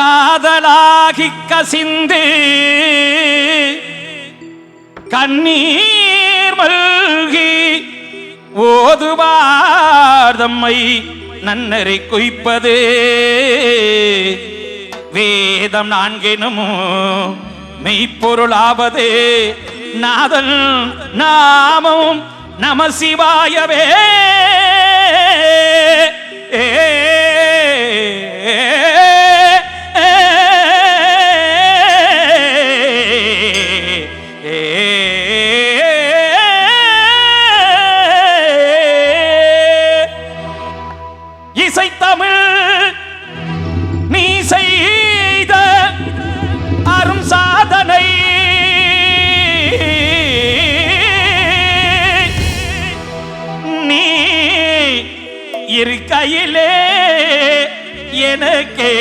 காதலாகி கசிந்து கண்ணீர் மல்கி ஓதுவார்தம்மை நன்னரை குய்ப்பது. வேதம் நான்கினுமோ மெய்ப்பொருளாவது. நாதல் நாமம் நம சிவாயவே. ஏ இருக்கையிலே எனக்கே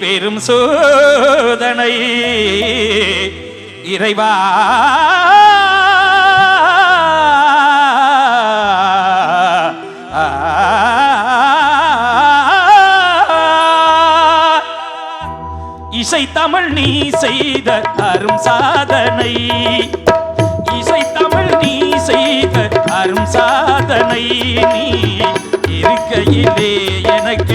பெரும் சோதனை. இறைவா. இசை தமிழ் நீ செய்த அரும் சாதனை. இசை தமிழ் நீ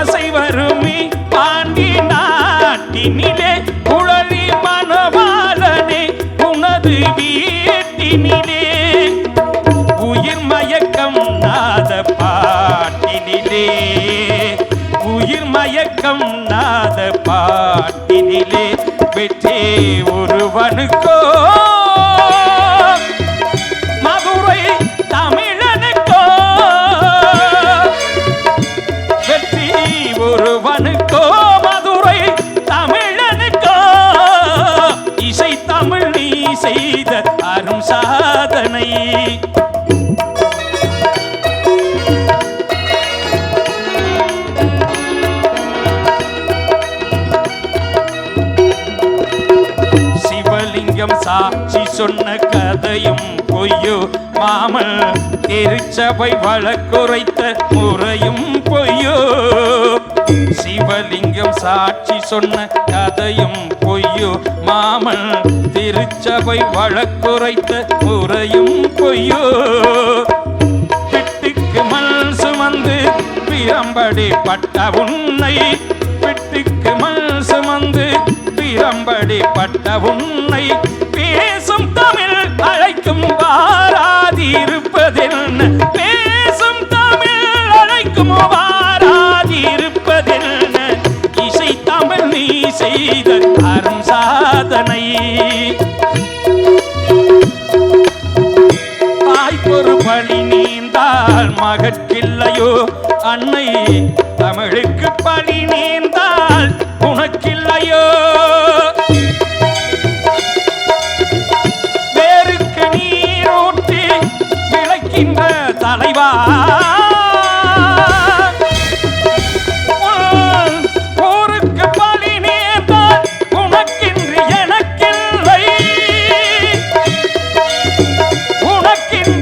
ஓசை வருமி பாண்டி நாட்டினிலே குழலி மணவாளனே உனது வீட்டினிலே. உயிர் மயக்கம் நாத பாட்டினிலே. உயிர் மயக்கம் நாத பாட்டினிலே. வெற்றி ஒருவனுக்கோ செய்த அரும் சாதனை. சிவலிங்கம் சாட்சி சொன்ன கதையும் பொய்யோ மாமல் திருச்சபை வழக்குரைத்த முறையும் பொய்யோ. சிவலிங்கம் சாட்சி சொன்ன கதையும் பொய்யோ மாமல் திருச்சபை வழக்குரைத்த முறையும் பொய்யோ. பிட்டுக்கு மல் சுமந்து பிரம்படி பட்ட உன்னை. பிட்டுக்கு மல் சுமந்து பிரம்படி பட்ட உன்னை. பேசும் தமிழ் அழைக்கும் வாராதிருப்பதென்ன. பேசும் தமிழ் அழைக்கும் வாராதிருப்பதென்ன. இசை தமிழ் நீ செய்த நீந்தாள் மகற்கில்லையோ அன்னை தமிழுக்கு பழி நீந்தாள் உனக்கில்லையோ? வேருக்கு நீரூட்டி விளக்கின்ற தலைவா? உனக்கின்